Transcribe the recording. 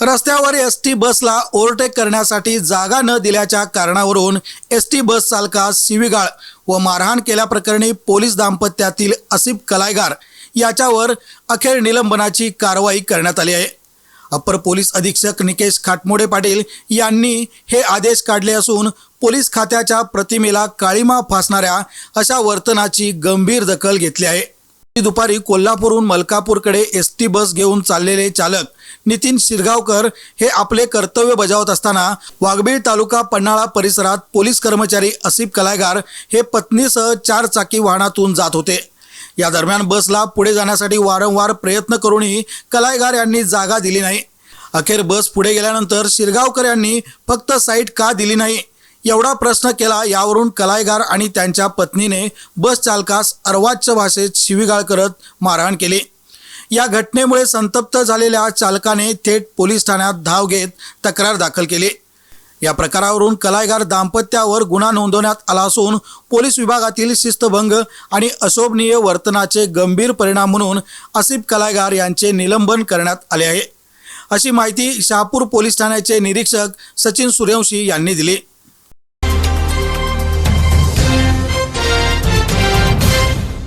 रस्त्यावर S T बसला overtake करण्यासाठी जागा न दिल्याच्या कारणावरून एस टी बस चालकास शिवीगाळ व मारहाण केल्याप्रकरणी पोलीस दाम्पत्यातील असिफ कलायगार याच्यावर अखेर निलंबनाची कारवाई करण्यात आली आहे. अप्पर पोलीस अधीक्षक निकेश खाटमोडे पाटील यांनी हे आदेश काढले असून पोलीस खात्याच्या प्रतिमेला काळीमा फासणाऱ्या अशा वर्तनाची गंभीर दखल घेतली आहे. दुपारी कोल्हापूरहून मलकापूरकडे एस टी बस घेऊन चाललेले चालक नितीन शिरगावकर हे आपले कर्तव्य बजावत असताना वाघबीळ तालुका पन्हाळा परिसरात पोलीस कर्मचारी असिफ कलायगार हे पत्नीसह चार चाकी वाहनातून जात होते. या दरम्यान बसला पुढे जाण्यासाठी वारंवार प्रयत्न करूनही कलायगार यांनी जागा दिली नाही. अखेर बस पुढे गेल्यानंतर शिरगावकर यांनी फक्त साईट का दिली नाही? एवढा प्रश्न केला यावरून कलायगार आणि त्यांच्या पत्नीने बस चालकास अर्वाच्य भाषेत शिवीगाळ करत मारहाण केली. या घटनेमुळे संतप्त झालेल्या चालकाने थेट पोलीस ठाण्यात धाव घेत तक्रार दाखल केली. या प्रकारावरून कलायगार दाम्पत्यावर गुन्हा नोंदवण्यात आला असून पोलीस विभागातील शिस्तभंग आणि अशोभनीय वर्तनाचे गंभीर परिणाम म्हणून असिफ कलायगार यांचे निलंबन करण्यात आले आहे. अशी माहिती शहापूर पोलीस ठाण्याचे निरीक्षक सचिन सूर्यवंशी यांनी दिली.